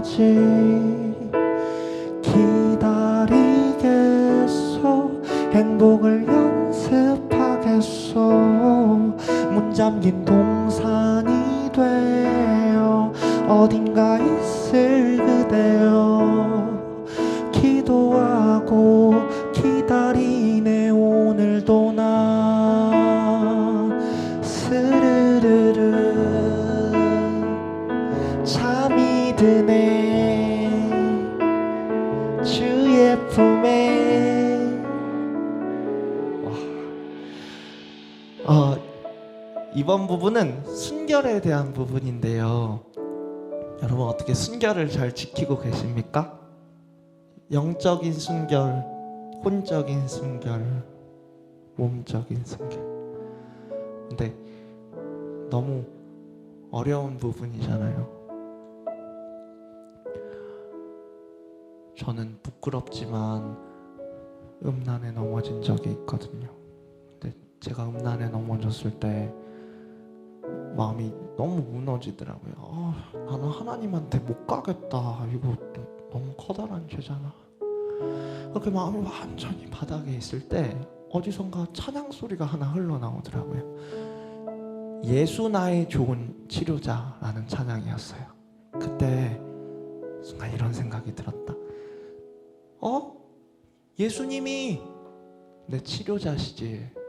때까지 기다리겠소 행복을 연습하겠소 문 잠긴 동산이 되어 어딘가 있을 그대여. 기도하고 기다리네 오늘도 난 스르르르. 잠이 드네 부분은 순결에 대한 부분인데요 여러분 어떻게 순결을 잘 지키고 계십니까? 영적인 순결, 혼적인 순결, 몸적인 순결. 근데 너무 어려운 부분이잖아요. 저는 부끄럽지만 음란에 넘어진 적이 있거든요. 근데 제가 음란에 넘어졌을 때 마음이 너무 무너지더라고요. 아, 나는 하나님한테 못 가겠다. 이거 너무 커다란 죄잖아. 그렇게 마음이 완전히 바닥에 있을 때 어디선가 찬양 소리가 하나 흘러나오더라고요. 예수 나의 좋은 치료자라는 찬양이었어요. 그때 순간 이런 생각이 들었다. 어? 예수님이 내 치료자시지.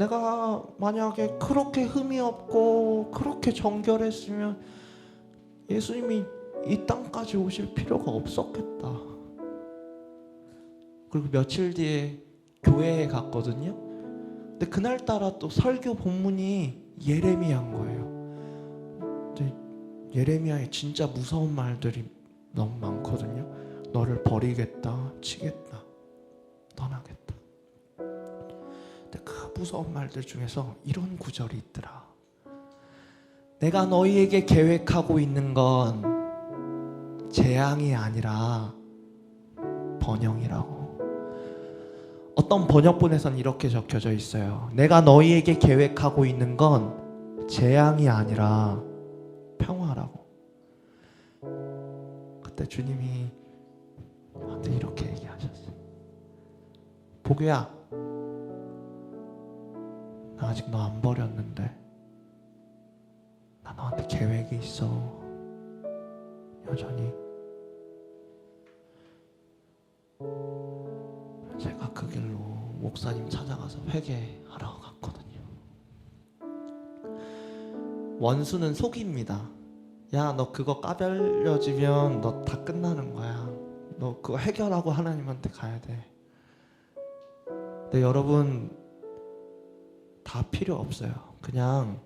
내가 만약에 그렇게 흠이 없고 그렇게 정결했으면 예수님이 이 땅까지 오실 필요가 없었겠다. 그리고 며칠 뒤에 교회에 갔거든요. 근데 그날따라 또 설교 본문이 예레미야인 거예요. 근데 예레미야에 진짜 무서운 말들이 너무 많거든요. 너를 버리겠다, 치겠다, 떠나겠다. 무서운 말들 중에서 이런 구절이 있더라. 내가 너희에게 계획하고 있는 건 재앙이 아니라 번영이라고. 어떤 번역본에선 이렇게 적혀져 있어요. 내가 너희에게 계획하고 있는 건 재앙이 아니라 평화라고. 그때 주님이 저한테 이렇게 얘기하셨어요. 보규야, 나 아직 너 안 버렸는데, 나 너한테 계획이 있어. 여전히. 제가 그 길로 목사님 찾아가서 회개하러 갔거든요. 원수는 속입니다. 야, 너 그거 까발려지면 너 다 끝나는 거야. 너 그거 해결하고 하나님한테 가야 돼. 근데 여러분 다 필요 없어요. 그냥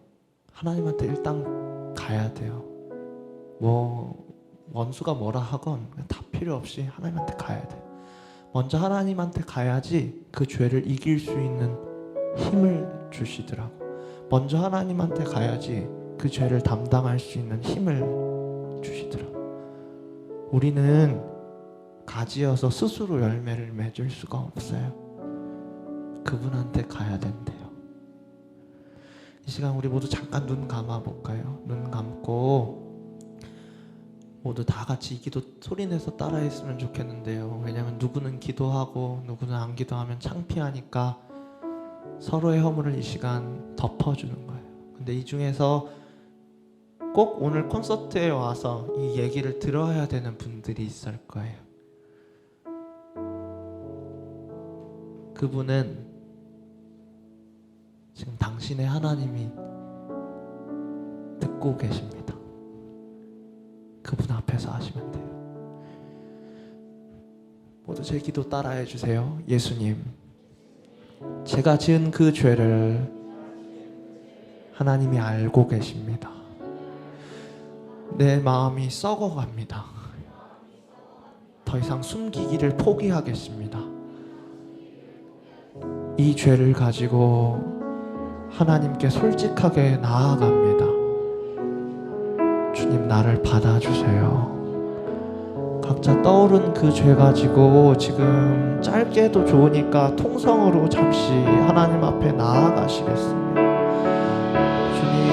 하나님한테 일단 가야 돼요. 뭐 원수가 뭐라 하건 다 필요 없이 하나님한테 가야 돼. 먼저 하나님한테 가야지 그 죄를 이길 수 있는 힘을 주시더라고. 먼저 하나님한테 가야지 그 죄를 담당할 수 있는 힘을 주시더라고. 우리는 가지여서 스스로 열매를 맺을 수가 없어요. 그분한테 가야 된대요. 이 시간 우리 모두 잠깐 눈 감아 볼까요? 눈 감고 모두 다 같이 이 기도 소리내서 따라했으면 좋겠는데요. 왜냐하면 누구는 기도하고 누구는 안 기도하면 창피하니까 서로의 허물을 이 시간 덮어주는 거예요. 근데 이 중에서 꼭 오늘 콘서트에 와서 이 얘기를 들어야 되는 분들이 있을 거예요. 그분은 지금 당신의 하나님이 듣고 계십니다. 그분 앞에서 하시면 돼요. 모두 제 기도 따라해 주세요. 예수님, 제가 지은 그 죄를 하나님이 알고 계십니다. 내 마음이 썩어갑니다. 더 이상 숨기기를 포기하겠습니다. 이 죄를 가지고 하나님께 솔직하게 나아갑니다. 주님 나를 받아주세요. 각자 떠오른 그 죄 가지고 지금 짧게도 좋으니까 통성으로 잠시 하나님 앞에 나아가시겠습니다. 주님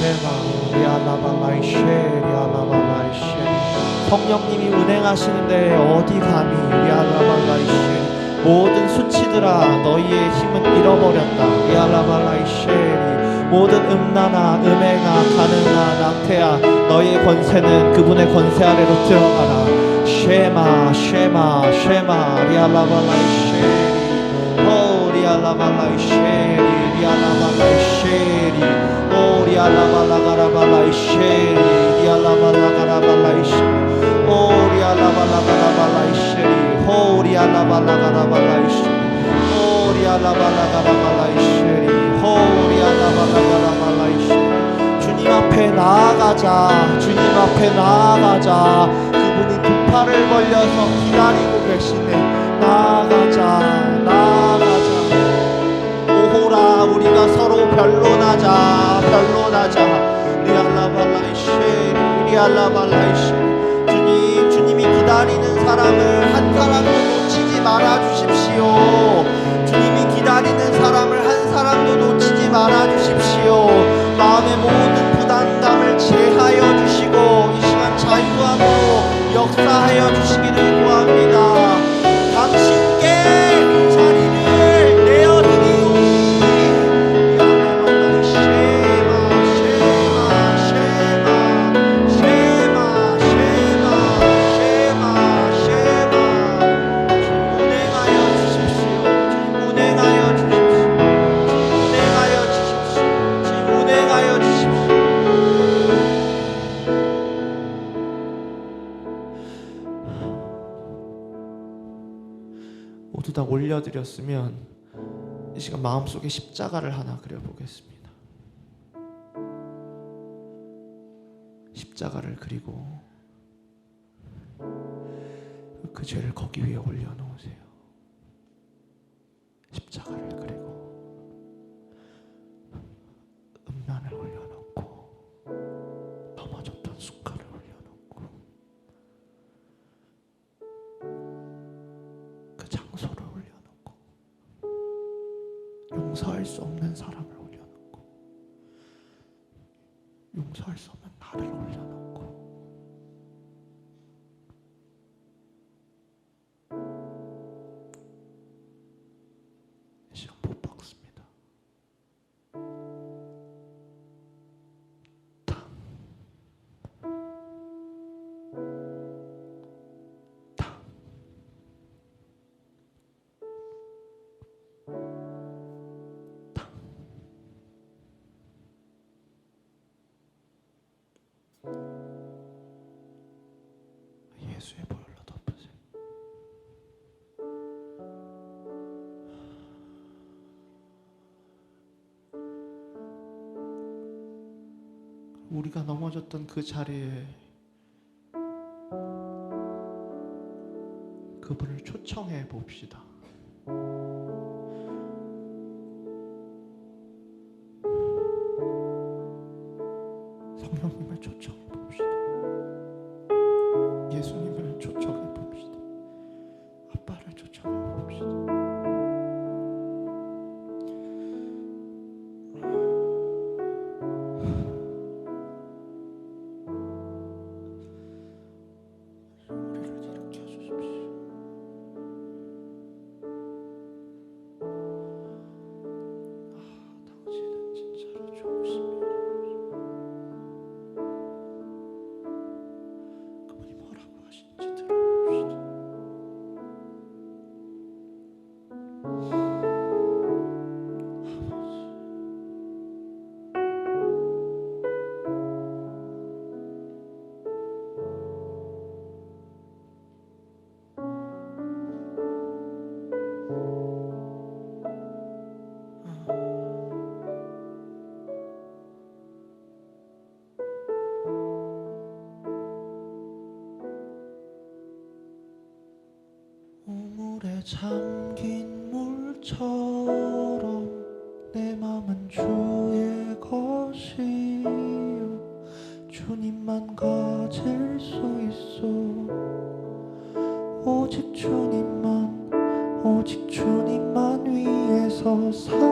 쉐마 리알라발라이 쉐 리알라발라이 쉐 성령님이 운행하시는데 어디 감히 리알라발라이 쉐 모든 수치들아 너희의 힘은 잃어버렸다. 리알라발라이 쉐리. 모든 음란아 음행아 가능아 낙태아 너희의 권세는 그분의 권세 아래로 들어가라. 쉐마 쉐마 쉐마 리알라발라이 쉐리. 오 리알라발라이 쉐리 리알라발라이 쉐리. 오 리알라발라가라발라이 쉐리 리알라발라가라발라이 쉐리. 오 리알라발라가라발라이 쉐리 호 리알라발라가라발라이 쉐리 오 리알라발라가라발라이 쉐리 호 리알라발라가라발라이 쉐리 주님 앞에 나아가자. 주님 앞에 나아가자. 그분이 두 팔을 벌려서 기다리고 계시네. 나아가자. 나아가자. 오호라 우리가 서로 변론하자. 변론하자. 리알라발라이쉐 리알라발라이쉐 주님 주님이 기다리는 사람을 다 올려드렸으면 이 시간 마음속에 십자가를 하나 그려보겠습니다. 십자가를 그리고 그 죄를 거기 위에 올려놓으세요. 십자가를 그리고 음란을 올려 용서할 수 없는 사람을 올려놓고 용서할 수 없는 나를 올려 예수의 보혈로 덮으세요. 우리가 넘어졌던 그 자리에 그분을 초청해 봅시다. 물에 잠긴 물처럼 내 맘은 주의 것이요. 주님만 가질 수 있어. 오직 주님만 오직 주님만 위해서 사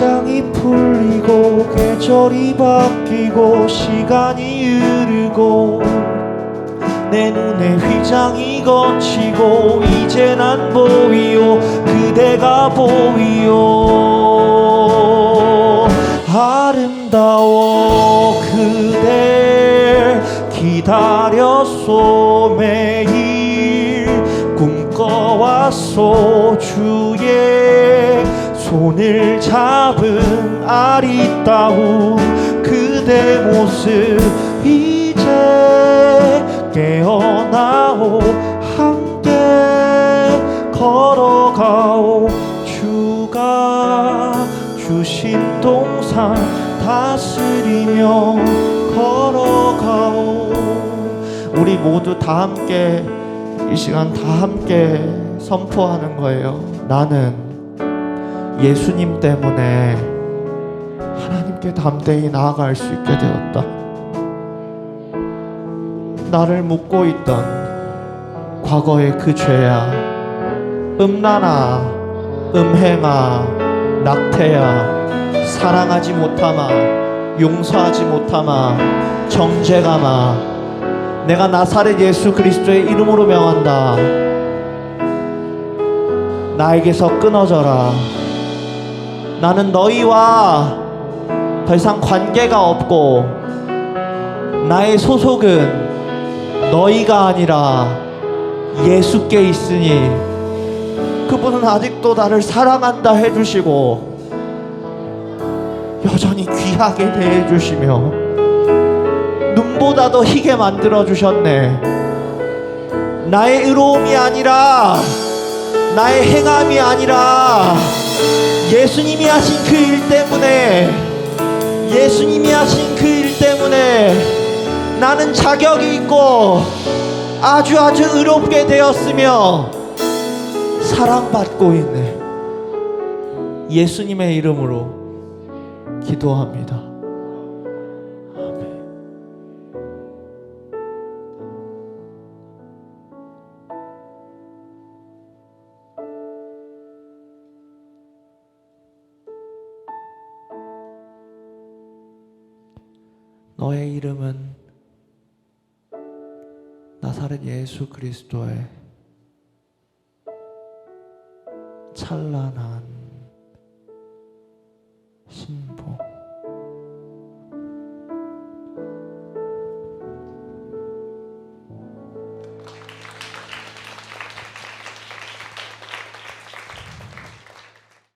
빗장이 풀리고 계절이 바뀌고 시간이 흐르고 내 눈에 휘장이 걷히고 이제 난 보이오 그대가 보이오. 아름다워 그대 기다렸소 매일 손을 잡은 아리따운 그대 모습 이제 깨어나오. 함께 걸어가오. 주가 주신 동산 다스리며 걸어가오. 우리 모두 다 함께 이 시간 다 함께 선포하는 거예요. 나는 예수님 때문에 하나님께 담대히 나아갈 수 있게 되었다. 나를 묶고 있던 과거의 그 죄야 음란아 음행아 낙태야 사랑하지 못하마 용서하지 못하마 정죄가마 내가 나사렛 예수 그리스도의 이름으로 명한다. 나에게서 끊어져라 나는 너희와 더 이상 관계가 없고 나의 소속은 너희가 아니라 예수께 있으니 그분은 아직도 나를 사랑한다 해주시고 여전히 귀하게 대해주시며 눈보다 더 희게 만들어 주셨네. 나의 의로움이 아니라 나의 행함이 아니라 예수님이 하신 그 일 때문에 예수님이 하신 그 일 때문에 나는 자격이 있고 아주 아주 의롭게 되었으며 사랑받고 있네. 예수님의 이름으로 기도합니다. 너의 이름은 나사렛 예수 그리스도의 찬란한